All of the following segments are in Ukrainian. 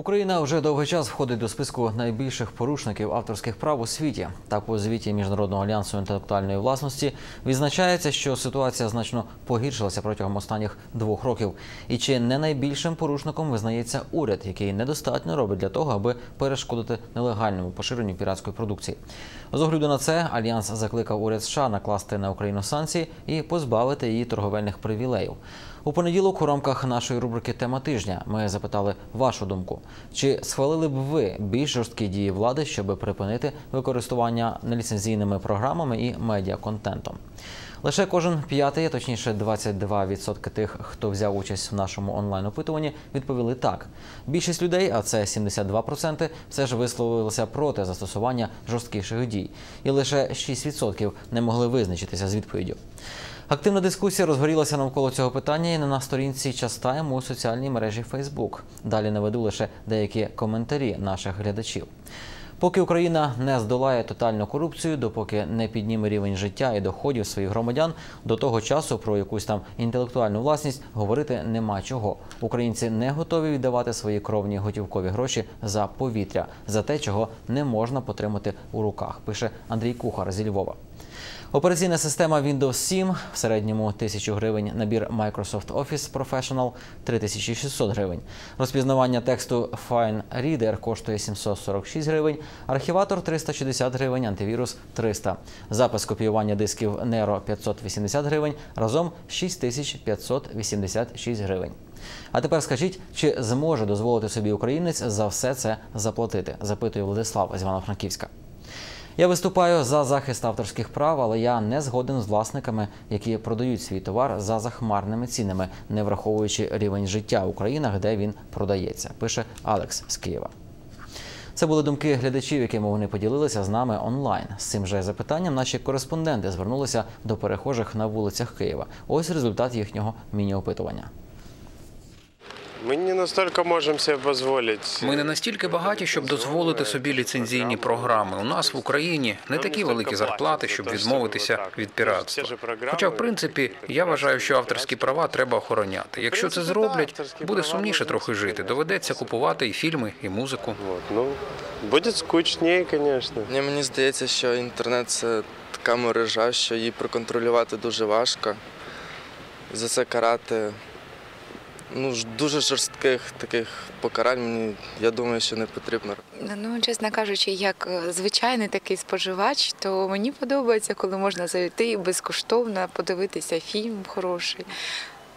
Україна вже довгий час входить до списку найбільших порушників авторських прав у світі. Так у звіті міжнародного альянсу інтелектуальної власності відзначається, що ситуація значно погіршилася протягом останніх двох років. І чи не найбільшим порушником визнається уряд, який недостатньо робить для того, аби перешкодити нелегальному поширенню піратської продукції. З огляду на це альянс закликав уряд США накласти на Україну санкції і позбавити її торговельних привілеїв. У понеділок у рамках нашої рубрики Тема тижня ми запитали вашу думку: чи схвалили б ви більш жорсткі дії влади, щоб припинити використання неліцензійними програмами і медіаконтентом? Лише кожен п'ятий, точніше 22% тих, хто взяв участь в нашому онлайн-опитуванні, відповіли так. Більшість людей, а це 72%, все ж висловилися проти застосування жорсткіших дій, і лише 6% не могли визначитися з відповіддю. Активна дискусія розгорілася навколо цього питання і на сторінці Частаєм у соціальній мережі Facebook. Далі наведу лише деякі коментарі наших глядачів. Поки Україна не здолає тотальну корупцію, допоки не підніме рівень життя і доходів своїх громадян, до того часу про якусь там інтелектуальну власність говорити нема чого. Українці не готові віддавати свої кровні готівкові гроші за повітря, за те, чого не можна потримати у руках. Пише Андрій Кухар зі Львова. Операційна система Windows 7 в середньому 1000 гривень, набір Microsoft Office Professional 3600 гривень. Розпізнавання тексту Fine Reader коштує 746 гривень, архіватор 360 гривень, антивірус 300. Запис копіювання дисків Nero 580 гривень, разом 6586 гривень. А тепер скажіть, чи зможе дозволити собі українець за все це заплатити? Запитує Владислав з Івано-Франківська. Я виступаю за захист авторських прав, але я не згоден з власниками, які продають свій товар за захмарними цінами, не враховуючи рівень життя у країнах, де він продається. Пише Алекс з Києва. Це були думки глядачів, якими вони поділилися з нами онлайн. З цим же запитанням наші кореспонденти звернулися до перехожих на вулицях Києва. Ось результат їхнього міні-опитування. Мы не настолько можем себе позволить. Ми не настільки багаті, щоб дозволити собі ліцензійні програми. У нас в Україні не такі великі зарплати, щоб відмовитися від піратства. Хоча, в принципі, я вважаю, що авторські права треба охороняти. Якщо це зроблять, буде сумніше трохи жити. Доведеться купувати і фільми, і музику. Ну, будет скучнее, конечно. Ні, мені здається, що інтернет це така мережа, що її проконтролювати дуже важко. За це карати ну, дуже жорстких таких покарань мені, я думаю, що не потрібно. Ну, чесно кажучи, як е, звичайний такий споживач, то мені подобається, коли можна зайти безкоштовно подивитися фільм хороший.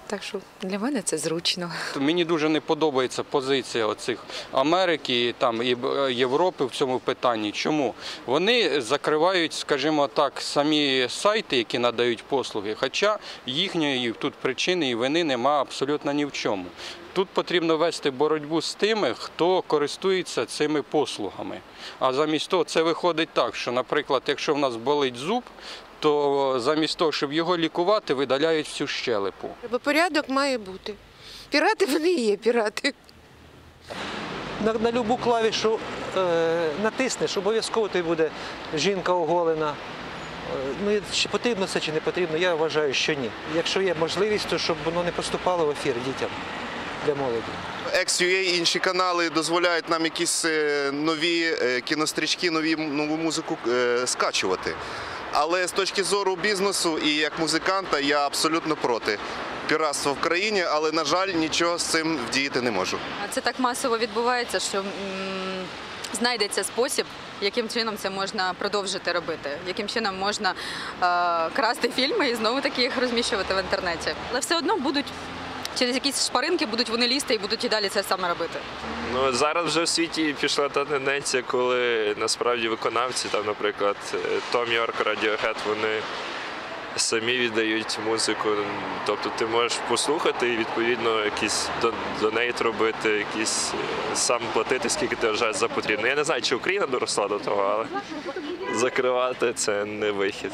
Так що для мене це зручно. Мені дуже не подобається позиція оцих Америки там і е, Європи в цьому питанні. Чому вони закривають, скажімо так, самі сайти, які надають послуги, хоча їхньої тут причини і вини нема абсолютно ні в чому. Тут потрібно вести боротьбу з тими, хто користується цими послугами. А замість того, це виходить так, що, наприклад, якщо в нас болить зуб, то замість того, щоб його лікувати, видаляють всю щелепу. Бо порядок має бути. Пірати вони і є пірати. на, на любу клавішу е, натиснеш, обов'язково тобі буде жінка оголена. Е, Ну, чи потрібно це чи не потрібно, я вважаю, що ні. Якщо є можливість, то щоб воно не поступало в ефір дітям для молоді. І інші канали дозволяють нам якісь е, нові е, кінострічки, нові нову музику е, скачувати. Але з точки зору бізнесу і як музиканта я абсолютно проти піратства в країні, але на жаль, нічого з цим вдіяти не можу. Це так масово відбувається, що м, знайдеться спосіб, яким чином це можна продовжити робити, яким чином можна е, красти фільми і знову таки їх розміщувати в інтернеті. Але все одно будуть через якісь шпаринки будуть вони лізти і будуть і далі це саме робити. Ну, зараз вже в світі пішла та тенденція, коли насправді виконавці, там, наприклад, Том Йорк, Radiohead, вони самі віддають музику. Тобто ти можеш послухати і відповідно якийсь до- донейт робити, якийсь е, сам платити, скільки ти вважаєш за потрібно. Я не знаю, чи Україна доросла до того, але закривати це не вихід.